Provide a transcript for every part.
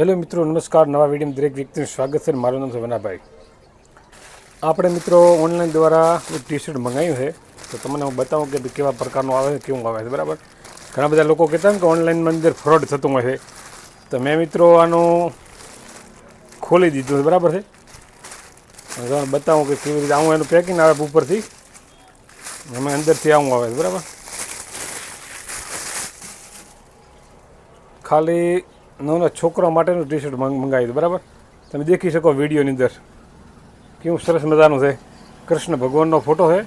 Hello મિત્રો, નમસ્કાર. નવા વિડીયોમાં દરેક વ્યક્તિનું સ્વાગત છે મારું નામ છે આપણે મિત્રો ઓનલાઈન દ્વારા એક ટી શર્ટ મંગાવ્યું છે. તો તમને હું બતાવું કે કેવા પ્રકારનું આવે છે, કેવું આવે છે, બરાબર? ઘણા બધા લોકો કહેતા ને કે ઓનલાઈનમાં અંદર ફ્રોડ થતું હોય છે. તો મેં મિત્રો આનું ખોલી દીધું છે, બરાબર છે? તમને બતાવું કે કેવી રીતે આવું એનું પેકિંગ આવે ઉપરથી. એમાં અંદરથી આવું આવે છે, બરાબર? ખાલી નાના છોકરા માટેનું ટી શર્ટ મંગાવી હતું બરાબર? તમે દેખી શકો વિડીયોની અંદર કેવું સરસ મજાનું છે. કૃષ્ણ ભગવાનનો ફોટો છે,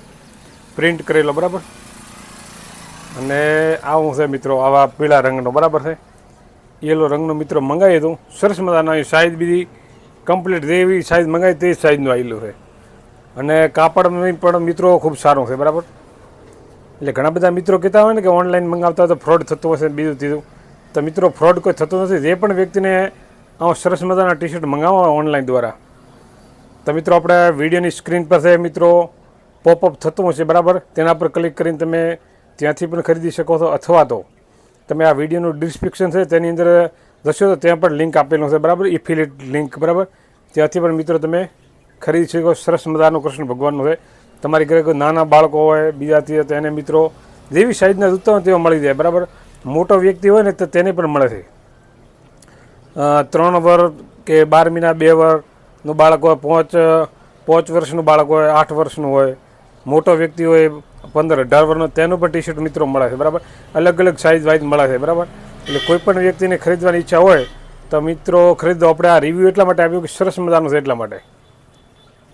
પ્રિન્ટ કરેલો, બરાબર? અને આવું છે મિત્રો, આવા પીળા રંગનો, બરાબર છે? યેલો રંગનો મિત્રો મંગાવી હતું સરસ મજાનો સાઇઝ બીજી કમ્પ્લીટ જેવી સાઇઝ મંગાવી તે જ સાઇઝનું આવેલું છે. અને કાપડ પણ મિત્રો ખૂબ સારું છે, બરાબર? એટલે ઘણા બધા મિત્રો કહેતા હોય ને કે ઓનલાઈન મંગાવતા હોય તો ફ્રોડ થતું હશે બીજું ત્રીજું. તો મિત્રો ફ્રોડ કોઈ થતો નથી. જે પણ વ્યક્તિને આવું સરસ મજાના ટી શર્ટ મંગાવવા ઓનલાઈન દ્વારા, તો મિત્રો, આપણે વિડીયોની સ્ક્રીન પર છે મિત્રો પોપઅપ થતું હશે, બરાબર? તેના પર ક્લિક કરીને તમે ત્યાંથી પણ ખરીદી શકો છો, અથવા તો તમે આ વિડીયોનું ડિસ્ક્રિપ્શન છે, તેની અંદર જશો તો ત્યાં પણ લિંક આપેલું છે, બરાબર? ઇફિલિટ લિંક બરાબર? ત્યાંથી પણ મિત્રો તમે ખરીદી શકો, સરસ મજાનું કૃષ્ણ ભગવાનનું છે. તમારી ઘરે કોઈ નાના બાળકો હોય, બીજાથી તો એને મિત્રો, જેવી સાઈઝના જૂતા હોય તેવા મળી જાય, બરાબર? મોટો વ્યક્તિ હોય ને તો તેને પણ મળે છે. ત્રણ વર કે બાર મહિના બે વરનું બાળક હોય, પાંચ પાંચ વર્ષનું બાળક હોય, આઠ વર્ષનું હોય, મોટો વ્યક્તિ હોય, પંદર, અઢાર વર્ષનો તેનું પણ ટી શર્ટ મિત્રો મળે છે, બરાબર? અલગ અલગ સાઇઝ વાઇઝ મળે છે, બરાબર? એટલે કોઈ પણ વ્યક્તિને ખરીદવાની ઈચ્છા હોય, તો મિત્રો ખરીદો. આપણે આ રિવ્યૂ એટલા માટે આપ્યું કે સરસ મજાનું છે એટલા માટે.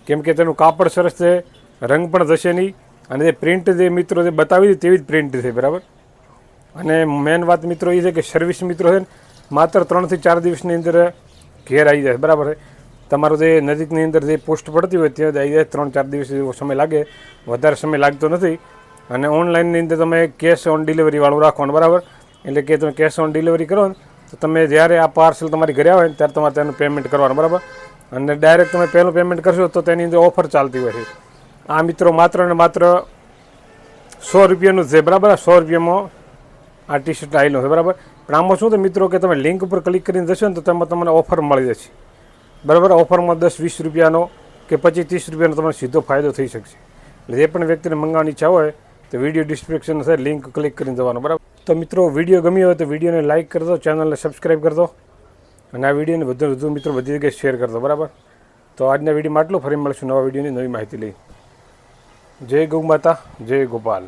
કેમ કે તેનું કાપડ સરસ છે, રંગ પણ જશે નહીં, અને જે પ્રિન્ટ જે મિત્રો જે બતાવી હતી તેવી જ પ્રિન્ટ છે, બરાબર? અને મેન વાત મિત્રો એ છે કે સર્વિસ મિત્રો છે ને, માત્ર ત્રણથી ચાર દિવસની અંદર ઘેર આવી જાય, બરાબર છે? તમારો જે નજીકની અંદર જે પોસ્ટ પડતી હોય ત્યાં આવી જાય, ત્રણ ચાર દિવસ જેવો સમય લાગે, વધારે સમય લાગતો નથી. અને ઓનલાઈનની અંદર તમે કેશ ઓન ડિલિવરીવાળું રાખવાનું, બરાબર? એટલે કે તમે કેશ ઓન ડિલિવરી કરો ને, તો તમે જ્યારે આ પાર્સલ તમારી ઘરે આવે ને, ત્યારે તમારે તેનું પેમેન્ટ કરવાનું, બરાબર? અને ડાયરેક્ટ તમે પહેલું પેમેન્ટ કરશો, તો તેની અંદર ઓફર ચાલતી હોય છે. આ મિત્રો માત્ર ને માત્ર સો રૂપિયાનું છે, બરાબર? સો રૂપિયામાં આ ટી શર્ટ આવેલું છે બરાબર? પણ આમાં શું છે મિત્રો કે તમે લિંક ઉપર ક્લિક કરીને જશો ને તો તેમાં તમને ઓફર મળી જશે. બરાબર? ઓફરમાં દસ વીસ રૂપિયાનો કે પચીસ ત્રીસ રૂપિયાનો તમને સીધો ફાયદો થઈ શકશે. એટલે જે પણ વ્યક્તિને મંગાવવાની ઈચ્છા હોય, તો વીડિયો ડિસ્ક્રિપ્શન હશે લિંક ક્લિક કરીને જવાનો, બરાબર? તો મિત્રો વીડિયો ગમ્યો હોય તો વિડીયોને લાઇક કરતો ચેનલને સબસ્ક્રાઈબ કરી દો. અને આ વિડીયોને વધુ વધુ મિત્રો બધી જગ્યાએ શેર કરતો બરાબર? તો આજના વિડીયોમાં આટલું. ફરી મળશું નવા વિડીયોની નવી માહિતી લઈ જય ગૌ માતા, જય ગોપાલ.